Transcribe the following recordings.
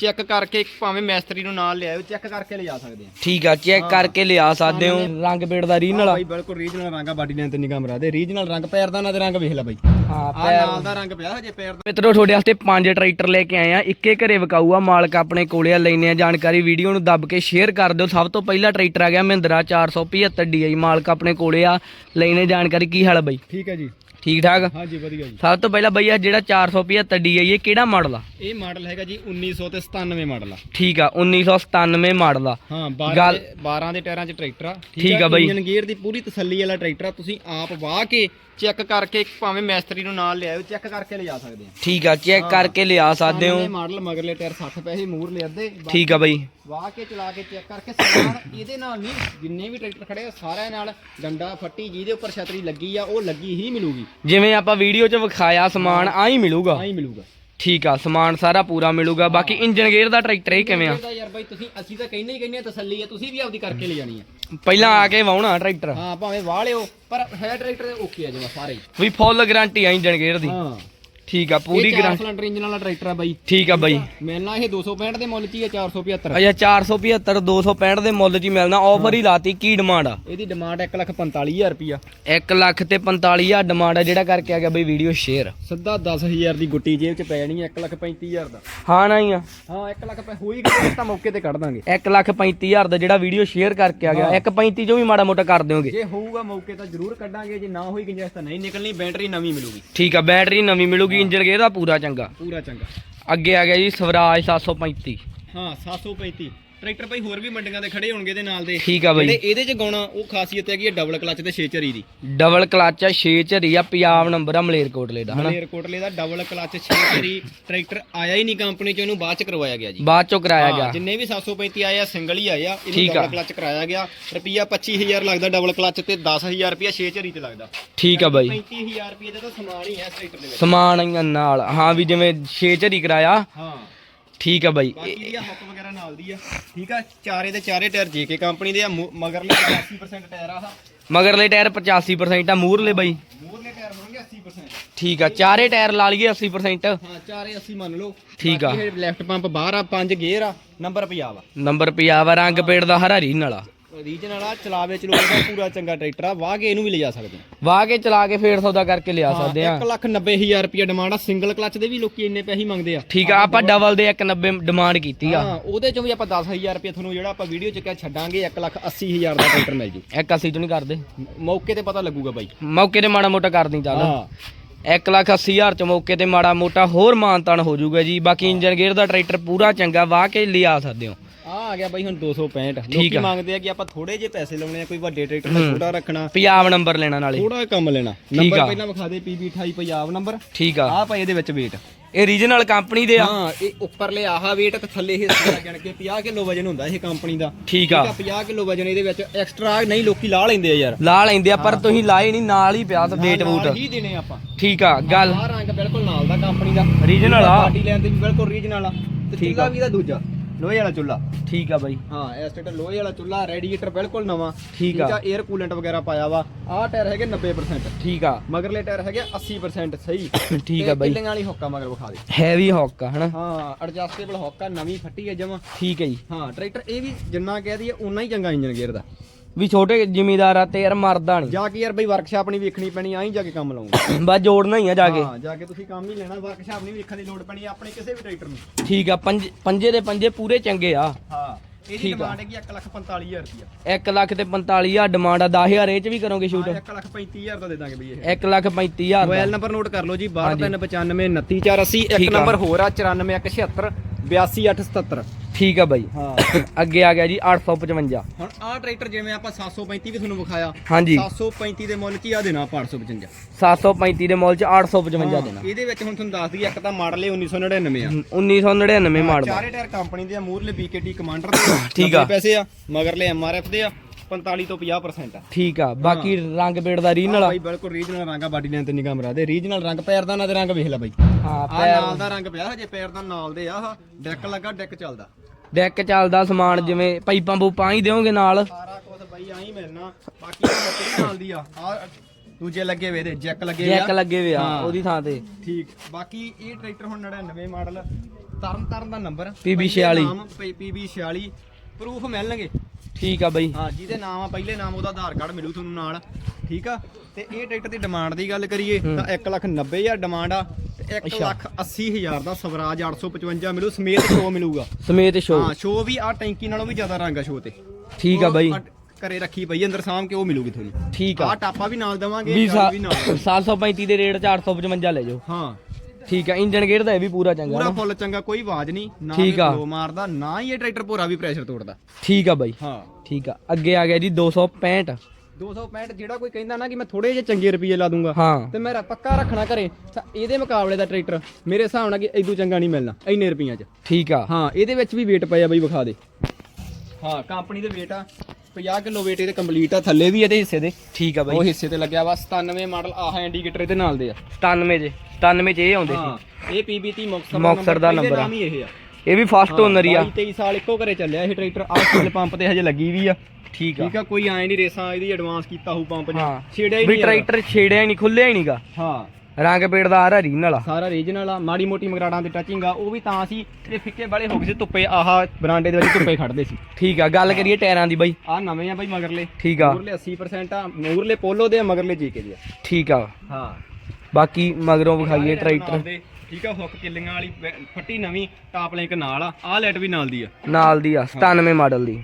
Check ਕਰਕੇ ਭਾਵੇਂ ਮੈਸਤਰੀ ਨੂੰ ਨਾਲ ਲਿਆਓ ਚੈੱਕ ਕਰਕੇ ਲਿਜਾ ਸਕਦੇ ਆ। ਠੀਕ ਆ ਚੈੱਕ ਕਰਕੇ ਲਿਆ ਸਕਦੇ ਹੋ। ਰੰਗ ਪੇੜ ਦਾ ਰੀਨਲ ਬਾਈ ਬਿਲਕੁਲ ਰੀਜਨਲ ਰੰਗ ਆ ਬਾਡੀ ਲੈਣ ਤੇ ਨਿਗਾਹ ਮਰਾ ਦੇ। ਰੀਜਨਲ ਰੰਗ ਪੈਰ ਦਾ ਨਾ ਤੇ ਰੰਗ ਵੇਖ ਲੈ ਬਾਈ। ਹਾਂ ਆ ਪੈਰ ਨਾਲ ਦਾ ਰੰਗ ਪਿਆ ਹਜੇ ਪੈਰ ਦਾ। ਮਿੱਤਰੋ ਤੁਹਾਡੇ ਵਾਸਤੇ ਪੰਜ ਟਰੈਕਟਰ ਲੈ ਕੇ ਆਏ ਆ। ਇੱਕੇ ਘਰੇ ਵਿਕਾਊ ਆ ਮਾਲਕ ਆਪਣੇ ਕੋਲੇ ਆ ਲੈਨੇ ਆ ਜਾਣਕਾਰੀ। ਵੀਡੀਓ ਨੂੰ ਦੱਬ ਕੇ ਸ਼ੇਅਰ ਕਰ ਦਿਓ। ਸਭ ਤੋਂ ਪਹਿਲਾ ਟਰੈਕਟਰ ਆ ਗਿਆ ਮਹਿੰਦਰਾ 475 DI ਮਾਲਕ ਆਪਣੇ ਕੋਲੇ ਆ। ਲੈਨੇ ਜਾਣਕਾਰੀ ਕੀ ਹਾਲ ਆ ਬਾਈ? ਠੀਕ ਹੈ ਜੀ। ਠੀਕ ਠਾਕ ਹਾਂਜੀ ਵਧੀਆ ਜੀ। ਸਭ ਤੋਂ ਪਹਿਲਾਂ ਬਈ ਆ ਜਿਹੜਾ 475 DI ਇਹ ਕਿਹੜਾ ਮਾਡਲ ਆ? ਇਹ ਮਾਡਲ ਹੈਗਾ ਜੀ 1997 ਮਾਡਲ ਆ। ਠੀਕ ਆ 1997 ਮਾਡਲ ਆ। ਹਾਂ 12 ਗੱਲ- ਦੇ 12 ਦੇ ਟਾਇਰਾਂ 'ਚ ਟਰੈਕਟਰ ਆ। ਠੀਕ ਆ ਬਾਈ। ਇੰਜਨ ਗੇਅਰ ਦੀ ਪੂਰੀ ਤਸੱਲੀ ਵਾਲਾ ਟਰੈਕਟਰ ਆ। ਤੁਸੀਂ ਆਪ ਵਾਹ ਕੇ ਚੈੱਕ ਕਰਕੇ ਭਾਵੇਂ ਮੈਸਤਰੀ ਨੂੰ ਨਾਲ ਲਿਆਓ ਚੈੱਕ ਕਰਕੇ ਲਿਜਾ ਸਕਦੇ ਆ। ਠੀਕ ਆ ਚੈੱਕ ਕਰਕੇ ਲਿਆ ਸਕਦੇ ਹੋ। ਇਹ ਮਾਡਲ ਮਗਰਲੇ ਟਾਇਰ 60 ਪੈਸੇ ਮੂਰ ਲੈ ਅੱਧੇ। ਠੀਕ ਆ ਬਈ। ਵਾਹ ਕੇ ਚਲਾ ਕੇ ਚੈੱਕ ਕਰਕੇ ਸਮਾਨ ਇਹਦੇ ਨਾਲ ਨਹੀਂ ਜਿੰਨੇ ਵੀ ਟਰੈਕਟਰ ਖੜੇ ਆ ਸਾਰਿਆਂ ਨਾਲ ਡੰਡਾ ਫੱਟੀ ਜਿਹਦੇ ਉੱਪਰ ਛਤਰੀ ਲੱਗੀ ਆ ਉਹ ਲੱਗੀ ਹੀ ਮਿਲੂਗੀ। ਜਿਵੇਂ ਆਪਾਂ ਵੀਡੀਓ 'ਚ ਵਿਖਾਇਆ ਸਮਾਨ ਆ ਹੀ ਮਿਲੂਗਾ। ਤਾਂ ਹੀ ਮਿਲੂਗਾ। ਠੀਕ ਆ ਸਮਾਨ ਸਾਰਾ ਪੂਰਾ ਮਿਲੂਗਾ। ਬਾਕੀ ਇੰਜਨ ਗੇਅਰ ਦਾ ਟਰੈਕਟਰ ਇਹ ਕਿਵੇਂ ਆ? ਇਹਦਾ ਯਾਰ ਬਾਈ ਤੁਸੀਂ ਅਸੀਂ ਤਾਂ ਕਹਿੰਦੇ ਹੀ ਕਹਿੰਦੇ ਆ ਤਸੱਲੀ ਆ ਤੁਸੀਂ ਵੀ ਆਪਦੀ ਕਰਕੇ ਲੈ ਜਾਣੀ ਆ। ਪਹਿਲਾਂ ਆ ਕੇ ਵਾਉਣਾ ਟਰੈਕਟਰ ਹਾਂ ਭਾਵੇਂ ਵਾਹ ਲਿਓ ਪਰ ਹੈ ਟਰੈਕਟਰ ਓਕੇ ਆ ਜਮਾ ਸਾਰੇ। ਹੀ। ਵੀ ਫੁੱਲ ਗਾਰੰਟੀ ਆ ਇੰਜਨ ਗੇਅਰ ਦੀ। ਹਾਂ। ਠੀਕ ਆ ਪੂਰੀ ਗਾਰੰਟੀ ਸਿਲੰਡਰ ਇੰਜਨ ਵਾਲਾ ਟਰੈਕਟਰ ਆ ਬਾਈ। ਠੀਕ ਆ ਬਾਈ। ਮਿਲਣਾ ਇਹ 265 ਦੇ ਮੁੱਲ 'ਚ ਹੀ ਆ 475 ਅੱਛਾ 475 265 ਦੇ ਮੁੱਲ 'ਚ ਹੀ ਮਿਲਣਾ। ਆਫਰ ਹੀ ਲਾਤੀ ਕੀ ਡਿਮਾਂਡ ਆ? ਇਹਦੀ ਡਿਮਾਂਡ 1,45,000 ਰੁਪਿਆ 1 ਲੱਖ ਤੇ 45000 ਡਿਮਾਂਡ ਆ ਜਿਹੜਾ ਕਰਕੇ ਆ ਗਿਆ ਬਈ ਵੀਡੀਓ ਸ਼ੇਅਰ ਸਿੱਧਾ 10000 ਦੀ ਗੁੱਟੀ ਜੇਬ 'ਚ ਪੈ ਜਾਣੀ 1,35,000 ਦਾ। ਹਾਂ ਨਾ ਹੀ ਆ। ਹਾਂ 1 ਲੱਖ ਹੋਈ ਗਈ ਤਾਂ ਮੌਕੇ ਤੇ ਕੱਢ ਦਾਂਗੇ। 1 ਲੱਖ 35000 ਦਾ ਜਿਹੜਾ ਵੀਡੀਓ ਸ਼ੇਅਰ ਕਰਕੇ ਆ ਗਿਆ 1.35 ਚੋਂ ਵੀ ਮਾੜਾ ਮੋਟਾ ਕਰ ਦਿਓਗੇ। ਜੇ ਹੋਊਗਾ ਮੌਕੇ ਤਾਂ ਜ਼ਰੂਰ ਕੱਢਾਂਗੇ ਜੇ ਨਾ ਹੋਈ ਗੁੰਜਾਇਸ਼ ਤਾਂ ਨਹੀਂ ਨਿਕਲਣੀ ਬੈਟਰੀ ਨਵੀਂ ਮਿਲੂਗੀ। ਠੀਕ ਆ ਬੈਟਰੀ ਨਵੀਂ ਮਿਲੂਗੀ। ਇੰਜਨ ਗੇਅਰ ਦਾ ਪੂਰਾ ਚੰਗਾ। ਪੂਰਾ ਚੰਗਾ। ਅੱਗੇ ਆ ਗਿਆ ਜੀ ਸਵਰਾਜ 735 ਹਾਂ 735 ਟਰੈਕਟਰ ਭਾਈ ਹੋਰ ਵੀ ਮੰਡੀਆਂ ਦੇ ਖੜੇ ਹੋਣਗੇ ਇਹਦੇ ਨਾਲ ਦੇ। ਠੀਕ ਆ ਬਈ। ਇਹਦੇ 'ਚ ਗਾਉਣਾ ਉਹ ਖਾਸੀਅਤ ਹੈਗੀ ਹੈ ਡਬਲ ਕਲਚ ਤੇ 6 ਚਰੀ ਦੀ। ਡਬਲ ਕਲਚ ਆ 6 ਝਰੀ ਆ ਪੰਜਾਬ ਨੰਬਰ ਆ ਮਲੇਰਕੋਟਲੇ ਦਾ ਹਨਾ? ਮਲੇਰਕੋਟਲੇ ਦਾ ਡਬਲ ਕਲਚ 6 ਚਰੀ ਟਰੈਕਟਰ ਆਇਆ ਹੀ ਨਹੀਂ ਕੰਪਨੀ 'ਚ ਇਹਨੂੰ ਬਾਅਦ 'ਚ ਕਰਵਾਇਆ ਗਿਆ ਜੀ। ਬਾਅਦ ਚੋਂ ਕਰਾਇਆ ਗਿਆ। ਜਿੰਨੇ ਵੀ 735 ਆਏ ਆ ਸਿੰਗਲ ਹੀ ਆਏ ਆ ਇਹਨੂੰ। ਡਬਲ ਕਲਚ ਕਰਾਇਆ ਗਿਆ। ਰੁਪਿਆ 25000 ਲੱਗਦਾ ਡਬਲ ਕਲਚ ਤੇ 10000 ਰੁਪਿਆ 6 ਚਰੀ ਤੇ ਲੱਗਦਾ। ਠੀਕ ਆ ਬਾਈ। 35000 ਰੁਪਏ ਦਾ ਤਾਂ ਸਮਾਨ ਹੀ ਹੈ ਇਸ ਟਰੈਕਟਰ ਦੇ ਵਿੱਚ। ਸਮਾਨ ਨਾਲ। ਹਾਂ ਵੀ ਜਿਵੇਂ 6 ਝਰੀ ਕਰਾਇਆ ਹਾਂ। ਠੀਕ ਆ ਬਾਈ। ਬਾਕੀ ਦੀ ਹੁੱਕ ਵਗੈਰਾ ਨਾਲ ਦੀ ਆ। ਠੀਕ ਆ ਚਾਰੇ ਦੇ ਚਾਰੇ ਟਾਇਰ ਜੇਕੇ ਕੰਪਨੀ ਦੇ ਆ ਮੂ- ਮਗਰਲੇ 80% ਟਾਇਰ ਆ ਮਗਰਲੇ ਟਾਇਰ 85% ਆ ਮੂਰਲੇ ਬਾਈ। ਟਾਇਰ ਹੋਣਗੇ 80% ਠੀਕ ਆ ਚਾਰੇ ਟਾਇਰ ਲਾ ਲਈਏ 80% ਹਾਂ ਚਾਰੇ 80 ਮੰਨ ਲਓ। ਠੀਕ ਆ। ਲੈਫਟ ਪੰਪ ਬਾਹਰ ਆ ਪੰਜ ਗੇਅਰ ਆ ਨੰਬਰ ਪੰਜਾਬ ਆ ਨੰਬਰ ਪੰਜਾਬ ਆ ਰੰਗ ਪੇੜ ਦਾ ਹਰਾ ਰੀਨ ਵਾਲਾ ਰੀਜਨ ਵਾਲਾ ਚਲਾਵੇ ਚਲੂਵੇ ਦਾ ਪੂਰਾ ਚੰਗਾ ਟਰੈਕਟਰ ਆ ਵਾਹ ਕੇ ਇਹਨੂੰ ਵੀ ਲਿਜਾ ਸਕਦੇ ਆ। ਵਾਹ ਕੇ ਚਲਾ ਕੇ ਫੇਰ ਸੌਦਾ ਕਰਕੇ ਲਿਆ ਸਕਦੇ ਆ। 1 ਲੱਖ 90000 ਰੁਪਏ ਡਿਮਾਂਡ ਆ ਸਿੰਗਲ ਕਲਚ ਦੇ ਵੀ ਲੋਕੀ ਇੰਨੇ ਪੈਸੇ ਮੰਗਦੇ ਆ। ਠੀਕ ਆ ਆਪਾਂ ਡਬਲ ਦੇ 190 ਡਿਮਾਂਡ ਕੀਤੀ ਆ। ਹਾਂ ਉਹਦੇ ਚੋਂ ਵੀ ਆਪਾਂ 10000 ਰੁਪਏ ਤੁਹਾਨੂੰ ਜਿਹੜਾ ਆਪਾਂ ਵੀਡੀਓ ਚ ਕਿਹਾ ਛੱਡਾਂਗੇ 1 ਲੱਖ 80000 ਦਾ ਟਰੈਕਟਰ ਮਿਲ ਜੂ। ਇੱਕ ਅਸੀਂ ਤੋਂ ਨਹੀਂ ਕਰਦੇ। ਮੌਕੇ ਤੇ ਪਤਾ ਲੱਗੂਗਾ ਬਾਈ। ਮੌਕੇ ਤੇ ਮਾੜਾ ਮੋਟਾ ਕਰਦੀ ਚੱਲ। ਹਾਂ। 1 ਲੱਖ 80 ਹਜ਼ਾਰ ਚ ਮੌਕੇ ਤੇ ਮਾੜਾ ਮੋਟਾ ਹੋਰ ਮਾਨਤਾਨ ਹੋ ਜਾਊਗਾ ਜੀ। ਬਾਕੀ ਇੰਜਨ ਗੇਅਰ ਦਾ ਟਰੈਕਟਰ ਪੂਰਾ ਚੰਗਾ ਵਾਹ ਕੇ ਲਿਆ ਸਕਦੇ ਹੋ। ਆ ਗਿਆ ਬਾਈ ਹੁਣ 265 ਠੀਕ ਲੋਕੀ ਆ। ਮੰਗਦੇ ਆ ਕਿ ਆਪਾਂ ਥੋੜੇ ਜਿਹੇ ਪੈਸੇ ਲਾਉਣੇ ਆ ਕੋਈ ਵੱਡੇ ਟਰੈਕਟਰ ਦਾ ਛੋਟਾ ਰੱਖਣਾ। ਪੰਜਾਬ ਨੰਬਰ ਲੈਣਾ ਨਾਲੇ। ਥੋੜਾ ਕੰਮ ਲੈਣਾ। ਨੰਬਰ। ਪਹਿਲਾਂ ਵਿਖਾ ਦੇ PB 28 ਪੰਜਾਬ ਨੰਬਰ। ਠੀਕ ਆ। ਆ ਭਾਈ ਇਹਦੇ ਵਿੱਚ weight ਇਹ ਰੀਜਨਲ ਕੰਪਨੀ ਦੇ ਆ। ਹਾਂ ਇਹ ਉੱਪਰਲੇ ਆਹ weight ਤੇ ਥੱਲੇ ਹਿੱਸਾ ਜਾਣ ਕੇ 50 ਕਿਲੋ ਵਜਨ ਹੁੰਦਾ ਇਹ ਕੰਪਨੀ ਦਾ। ਠੀਕ ਆ। 50 ਕਿਲੋ ਵਜਨ ਇਹਦੇ ਵਿੱਚ ਐਕਸਟਰਾ ਨਹੀਂ ਲੋਕੀ ਲਾ ਲੈਂਦੇ ਆ ਯਾਰ। ਲਾ ਲੈਂਦੇ ਆ ਪਰ ਤੁਸੀਂ ਲਾਏ ਨਹੀਂ ਨਾਲ ਹੀ ਪਿਆ ਤਾਂ ਵੇਟ ਨਾਲ ਵੂਟ ਹੀ ਦੇਣੇ ਆਪਾਂ। ਠੀਕ ਆ ਗੱਲ। ਆਹ ਰੰਗ ਬਿਲਕੁਲ ਨਾਲ ਦਾ ਕੰਪਨੀ ਦਾ। ਰੀਜਨਲ ਆ। ਪਾਰਟੀ ਲੈਣ ਤੇ ਵੀ ਬਿਲਕੁਲ ਰੀਜਨਲ ਆ। ਤੇ ਠੀਕ ਆ। ਵੀ ਦਾ ਦੂਜਾ। ਲੋਹੇ ਵਾਲਾ ਚੁੱਲਾ ਠੀਕ ਆ ਬਾਈ। ਹਾਂ ਟਰੈਕਟਰ ਲੋਹੇ ਵਾਲਾ ਚੁੱਲਾ ਰੈਡੀਏਟਰ ਬਿਲਕੁਲ ਨਵਾਂ। ਠੀਕ ਆ। 에ਅਰ ਕੂਲੈਂਟ ਵਗੈਰਾ ਪਾਇਆ ਵਾ। ਆਹ ਟਾਇਰ ਹੈਗੇ 90% ਠੀਕ ਆ। ਮਗਰਲੇ ਟਾਇਰ ਹੈਗੇ 80% ਸਹੀ। ਠੀਕ ਆ ਬਾਈ। ਵਾਲੀ ਹੁੱਕਾ ਮਗਰ ਵਿਖਾ ਦੇ। ਹੈਵੀ ਹੌਕ ਹਨਾ? ਹਾਂ ਐਡਜਸਟੇਬਲ ਹੁੱਕਾ ਨਵੀਂ ਫੱਟੀ ਹੈ ਜਮਾ। ਠੀਕ ਹੈ ਜੀ। ਹਾਂ ਟਰੈਕਟਰ ਇਹ ਵੀ ਜਿੰਨਾ ਕਹਿ ਦਈਏ ਉਨਾ ਹੀ ਚੰਗਾ ਇੰਜਨ ਗੇਅਰ ਦਾ। ਵੀ ਛੋਟੇ ਜ਼ਿਮੀਦਾਰ ਆ ਤੇ ਯਾਰ ਮਰਦਾ ਨਹੀਂ ਜਾ ਕੇ ਯਾਰ ਬਈ ਵਰਕਸ਼ਾਪ ਨਹੀਂ ਵੇਖਣੀ ਪੈਣੀ ਆਹੀਂ ਜਾ ਕੇ ਕੰਮ ਲਾਉਂਗਾ ਬਸ ਜੋੜਨਾ ਹੀ ਆ ਜਾ ਕੇ। ਹਾਂ ਜਾ ਕੇ ਤੁਸੀਂ ਕੰਮ ਹੀ ਲੈਣਾ ਵਰਕਸ਼ਾਪ ਨਹੀਂ ਵੇਖਣ ਦੀ ਲੋੜ ਪੈਣੀ ਆਪਣੇ ਕਿਸੇ ਵੀ ਟਰੈਕਟਰ ਨੂੰ। ਠੀਕ ਆ ਪੰਜ ਪੰਜੇ ਦੇ ਪੰਜੇ ਪੂਰੇ ਚੰਗੇ ਆ। ਹਾਂ ਇਹਦੀ। ਡਿਮਾਂਡ ਹੈਗੀ 145000 ਰੁਪਇਆ 1 ਲੱਖ ਤੇ 45000 ਡਿਮਾਂਡ ਆ 10000 ਇਹ ਚ ਵੀ ਕਰੋਗੇ ਸ਼ੂਟ 135000 ਦਾ ਦੇ ਦਾਂਗੇ ਬਈ ਇਹ। 1 ਲੱਖ 35000 ਮੋਬਾਈਲ ਨੰਬਰ ਨੋਟ ਕਰ ਲਓ ਜੀ 6295 ਇੱਕ। ਨੰਬਰ ਹੋਰ ਆ 94176 82877 ਠੀਕ ਆ ਬਾਈ। ਹਾਂ। ਅੱਗੇ ਆ ਗਿਆ ਜੀ 855 ਹੁਣ ਆਹ ਟਰੈਕਟਰ ਜਿਵੇਂ ਆਪਾਂ 735 ਵੀ ਤੁਹਾਨੂੰ ਵਿਖਾਇਆ ਹਾਂਜੀ। 735 ਦੇ ਮੁੱਲ ਕੀ ਆ ਦੇਣਾ ਆਪਾਂ 855 735 ਦੇ ਮੁੱਲ ਚ 855 ਦੇਣਾ। ਇਹਦੇ ਵਿੱਚ ਹੁਣ ਤੁਹਾਨੂੰ ਦੱਸ ਦਈਏ ਇੱਕ ਤਾਂ ਮਾਡਲ ਹੈ 1999 ਆ 1999 ਮਾਡਲ। ਚਾਰੇ ਟਾਇਰ ਕੰਪਨੀ ਦੇ ਆ ਮੂਰਲੇ BKT ਕਮਾਂਡਰ ਦੇ ਠੀਕ ਆ। 90 ਪੈਸੇ ਆ ਮਗਰਲੇ MRF ਦੇ ਆ 45 ਤੋਂ 50% ਆ। ਠੀਕ ਆ ਬਾਕੀ ਰੰਗ ਪੇੜ ਦਾ ਰੀਨ ਵਾਲਾ ਬਾਈ ਬਿਲਕੁਲ ਰੀਜਨਲ ਰੰਗ ਆ ਬਾਡੀ ਲੈਣ ਤੇ ਨਿਗਾਹ ਮਰਾ ਦੇ ਰੀਜਨਲ ਰੰਗ ਪੈਰ ਦਾ ਨਾ ਤੇ ਰੰਗ ਵੇਖ ਲੈ ਬਾਈ। ਹਾਂ ਆ ਪੈਰ ਨਾਲ ਦਾ ਰੰਗ ਪਿਆ ਹਜੇ ਪੈਰ ਦਾ ਨਾਲ ਦੇ ਆ ਡੈਕ ਲੱਗਾ ਡੈਕ ਚੱਲਦਾ। ਡੈਕ ਚੱਲਦਾ ਸਮਾਨ ਜਿਵੇਂ ਪਾਈਪਾਂ ਪੂਪਾਂ ਹੀ ਦਿਓਗੇ ਨਾਲ। ਸਾਰਾ ਕੁਝ ਬਾਈ ਆਈ ਮਿਲਣਾ। ਬਾਕੀ ਮੋਟਰ ਨਾਲ ਦੀ ਆ। ਆ ਦੂਜੇ ਲੱਗੇ ਵੇ ਜੈਕ ਲੱਗੇ ਵੇ ਜੈਕ ਆ ਲੱਗੇ ਵੇ ਆ ਹਾਂ। ਉਹਦੀ ਥਾਂ ਤੇ। ਠੀਕ। ਬਾਕੀ ਇਹ ਟਰੈਕਟਰ ਹੁਣ 99 ਮਾਡਲ। ਤਰਨ ਤਰਨ ਦਾ ਨੰਬਰ। PB 46 ਪੀਬੀ 46 ਪ੍ਰੂਫ ਮਿਲਣਗੇ। ਠੀਕ ਆ ਬਾਈ। ਹਾਂ ਜਿਹਦੇ ਨਾਮ ਆ ਪਹਿਲੇ ਨਾਮ ਉਹਦਾ ਆਧਾਰ ਕਾਰਡ ਮਿਲੂ ਤੁਹਾਨੂੰ ਨਾਲ ਠੀਕ ਆ? ਤੇ ਇਹ ਟਰੈਕਟਰ ਦੀ ਡਿਮਾਂਡ ਦੀ ਗੱਲ ਕਰੀਏ ਤਾਂ 1 ਲੱਖ 90 ਹਜ਼ਾਰ ਡਿਮਾਂਡ ਆ ਤੇ 1 ਅੱਛਾ। ਲੱਖ 80 ਹਜ਼ਾਰ ਦਾ ਸਵਰਾਜ 855 ਮਿਲੂ ਸਮੇਤ ਸ਼ੋ ਮਿਲੂਗਾ। ਸਮੇਤ ਸ਼ੋ ਹਾਂ ਸ਼ੋ ਵੀ ਆ ਟੈਂਕੀ ਨਾਲੋਂ ਵੀ ਜ਼ਿਆਦਾ ਰੰਗ ਆ ਸ਼ੋ ਤੇ। ਠੀਕ ਆ ਬਾਈ। ਘਰੇ ਰੱਖੀ ਪਈ ਅੰਦਰ ਸਾਂਭ ਕੇ ਉਹ ਮਿਲੂਗੀ ਤੁਹਾਨੂੰ। ਠੀਕ ਆ। ਆ ਟਾਪਾ ਵੀ ਨਾਲ ਦਵਾਂਗੇ ਵੀ ਨਾਲ। 735 ਦੇ ਰੇਟ 455 ਲੈ ਜਾਓ। ਹਾਂ। ਠੀਕ ਆ ਇੰਜਨ ਗੇਅਰ ਦਾ ਇਹ ਵੀ ਪੂਰਾ ਚੰਗਾ ਪੂਰਾ ਫੁੱਲ ਚੰਗਾ ਕੋਈ ਆਵਾਜ਼ ਨਹੀਂ ਨਾ ਠੀਕ ਆ। flow ਮਾਰਦਾ ਨਾ ਹੀ ਇਹ ਟਰੈਕਟਰ ਭੋਰਾ ਵੀ ਪ੍ਰੈਸ਼ਰ ਤੋੜਦਾ। ਠੀਕ ਆ ਬਾਈ। ਹਾਂ। ਠੀਕ ਆ ਅੱਗੇ ਆ ਗਿਆ ਜੀ 265 265 ਜਿਹੜਾ ਕੋਈ ਕਹਿੰਦਾ ਨਾ ਕਿ ਮੈਂ ਥੋੜੇ ਜਿਹੇ ਚੰਗੇ ਰੁਪਏ ਲਾ ਦੂੰਗਾ ਹਾਂ। ਤੇ ਮੇਰਾ ਪੱਕਾ ਰੱਖਣਾ ਘਰੇ ਤਾਂ ਇਹਦੇ ਮੁਕਾਬਲੇ ਦਾ ਟਰੈਕਟਰ ਮੇਰੇ ਹਿਸਾਬ ਨਾਲ ਕਿ ਇਦੋਂ ਚੰਗਾ ਨਹੀਂ ਮਿਲਣਾ ਇੰਨੇ ਰੁਪਈਆਂ 'ਚ। ਠੀਕ ਆ। ਹਾਂ ਇਹਦੇ ਵਿੱਚ ਵੀ weight ਪਿਆ ਬਈ ਵਿਖਾ ਦੇ। ਹਾਂ ਕੰਪਨੀ ਦੇ weight ਆ। 50 ਕਿਲੋ weight ਇਹਦੇ ਕੰਪਲੀਟ ਆ ਥੱਲੇ ਵੀ ਇਹਦੇ ਹਿੱਸੇ ਦੇ। ਠੀਕ ਆ ਉਹ ਬਾਈ ਹਿੱਸੇ ਤੇ ਲੱਗਿਆ ਵਾ 97 ਮਾਡਲ ਆਹ ਇੰਡੀਕੇਟਰ ਇਹਦੇ ਨਾਲ ਦੇ ਆ। 97 ਜੇ 97 ਚ ਇਹ ਆਉਂਦੇ ਹਾਂ ਸੀ ਇਹ PBT ਮੁਕਤਸਰ ਮੁਕਤਸਰ ਦਾ number ਆ। ਨਾਮ ਹੀ ਇਹ ਆ। ਇਹ ਵੀ ਫਸਟ ਓਨਰ ਹੀ ਆ। 23 ਸਾਲ ਇੱਕੋ ਘਰੇ ਚੱਲਿਆ ਇਹ ਟਰੈਕਟਰ ਆਹ ਸਟੀਲ ਪੰਪ ਤੇ ਹਜੇ ਲੱਗੀ ਵੀ ਆ। ਠੀਕ ਆ। ਠੀਕ ਆ ਕੋਈ ਐ ਨਹੀਂ ਰੇਸਾਂ ਇਹਦੀ ਐਡਵਾਂਸ ਕੀਤਾ ਹੋਊ ਪੰਪ ਨੇ ਹਾਂ। ਛੇੜਿਆ ਹੀ ਵੀ ਨਹੀਂ ਟਰੈਕਟਰ ਛੇੜਿਆ ਹੀ ਨਹੀਂ ਖੁੱਲਿਆ ਹੀ ਨਹੀਂਗਾ ਹਾਂ। ਰੰਗ ਪੇੜ ਦਾ ਆ ਰੀਨ ਵਾਲਾ ਸਾਰਾ ਰੀਜਨਲ ਆ ਮਾੜੀ ਮੋਟੀ ਮਗਰਾੜਾਂ ਤੇ ਟੱਚਿੰਗ ਆ ਉਹ ਵੀ ਤਾਂ ਸੀ ਇਹ ਫਿੱਕੇ ਵਾਲੇ ਹੋ ਗਏ ਸੀ ਧੁੱਪੇ ਆਹ ਬਰਾਂਡੇ ਦੇ ਵਿੱਚ ਧੁੱਪੇ ਖੜਦੇ ਸੀ। ਠੀਕ ਆ ਗੱਲ ਕਰੀਏ ਟਾਇਰਾਂ ਦੀ ਬਾਈ। ਆ ਨਵੇਂ ਆ ਬਾਈ ਮਗਰਲੇ। ਠੀਕ ਆ। ਮੂਰਲੇ 80% ਆ ਮੂਰਲੇ ਪੋਲੋ ਦੇ ਆ ਮਗਰਲੇ ਜੀਕੇ ਦੇ ਆ। ਠੀਕ ਆ। ਹਾਂ। ਬਾਕੀ ਮਗਰੋਂ ਵਿਖਾਈਏ ਟਰੈਕਟਰ ਠੀਕ ਆ ਹੁੱਕ ਕਿੱਲੀਆਂ ਵਾਲੀ ਫੱਟੀ ਨਵੀਂ ਟਾਪ ਲਿੰਕ ਨਾਲ ਆ। ਆ ਲਾਈਟ ਵੀ ਨਾਲ ਦੀ ਆ। ਨਾਲ ਦੀ ਆ 97 ਮਾਡਲ ਦੀ।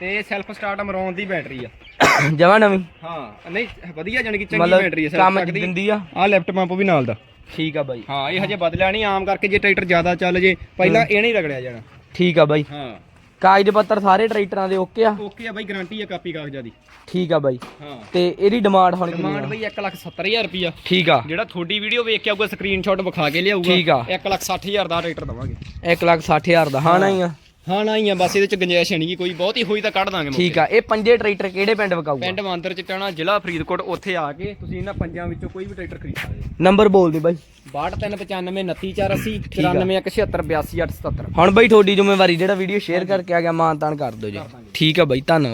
ਤੇ ਸੈਲਫ ਸਟਾਰਟ ਮਰਾਉਣ ਦੀ ਬੈਟਰੀ ਆ। ਜਵਾ ਨਵੀਂ। ਹਾਂ ਨਹੀਂ ਵਧੀਆ ਜਾਣੀ ਕਿ ਚੰਗੀ ਬੈਟਰੀ ਆ ਕੰਮ ਦਿੰਦੀ ਆ। ਆ ਲੈਫਟ ਪੰਪ ਵੀ ਨਾਲ ਦਾ। ਠੀਕ ਆ ਬਾਈ। ਹਾਂ ਇਹ ਹਜੇ ਬਦਲਿਆ ਨਹੀਂ ਆਮ ਕਰਕੇ ਜੇ ਟਰੈਕਟਰ ਜ਼ਿਆਦਾ ਚੱਲ ਜੇ ਪਹਿਲਾਂ ਇਹ ਨਹੀਂ ਰਗੜਿਆ ਜਾਣਾ। ਠੀਕ ਆ ਬਾਈ। ਹਾਂ। ਕਾਗਜ਼ ਪੱਤਰ ਸਾਰੇ ਟਰੈਕਟਰਾਂ ਦੇ ਓਕੇ ਆ? ਓਕੇ ਆ ਬਾਈ ਗਾਰੰਟੀ ਆ ਕਾਪੀ ਕਾਗਜ਼ਾਂ ਦੀ। ਠੀਕ ਆ ਬਾਈ। ਹਾਂ। ਤੇ ਇਹਦੀ ਡਿਮਾਂਡ ਹੁਣ ਡਿਮਾਂਡ ਕਿੰਨੀ ਆ? ਬਈ 170000 ਰੁਪਿਆ ਠੀਕ ਆ। ਜਿਹੜਾ ਤੁਹਾਡੀ ਵੀਡੀਓ ਵੇਖ ਕੇ ਆਊਗਾ ਸਕਰੀਨਸ਼ਾਟ ਵਿਖਾ ਕੇ ਲਿਆਊਗਾ ਠੀਕ ਆ। 160000 ਦਾ ਟਰੈਕਟਰ ਦਵਾਂਗੇ। 1 ਲੱਖ 60 ਹਜ਼ਾਰ ਦਾ ਹਾਂ ਨਾ ਹੀ ਆ। ਹਾਂ ਨਾ ਹੀ ਆ ਬਸ ਇਹਦੇ ਚ ਗੁੰਜਾਇਸ਼ ਨਹੀਂ ਕੋਈ ਬਹੁਤੀ ਹੋਈ ਤਾਂ ਕੱਢ ਦਾਂਗੇ ਠੀਕ ਆ ਇਹ ਪੰਜੇ ਟਰੈਕਟਰ ਕਿਹੜੇ ਪਿੰਡ ਵਿਕਾਊਗਾ? ਪਿੰਡ ਮਾਂਦਰ ਚ ਟਾਣਾ ਜ਼ਿਲ੍ਹਾ ਫਰੀਦਕੋਟ ਉੱਥੇ ਆ ਕੇ ਤੁਸੀਂ ਇਹਨਾਂ ਪੰਜਾਂ ਵਿੱਚੋਂ ਕੋਈ ਵੀ ਟਰੈਕਟਰ ਖਰੀਦ ਸਕਦੇ ਨੰਬਰ ਬੋਲ ਦੇ ਬਾਈ। 6295 2984 ਠੀਕ ਆ। 94 82 ਹੁਣ ਹੁਣ ਬਾਈ ਤੁਹਾਡੀ ਜ਼ਿੰਮੇਵਾਰੀ ਜਿਹੜਾ ਵੀਡੀਓ ਸ਼ੇਅਰ ਕਰਕੇ ਆ ਗਿਆ ਮਾਨਤਾਨ ਕਰ ਦਿਓ ਜੀ। ਠੀਕ ਆ ਬਾਈ ਧੰਨਵਾਦ।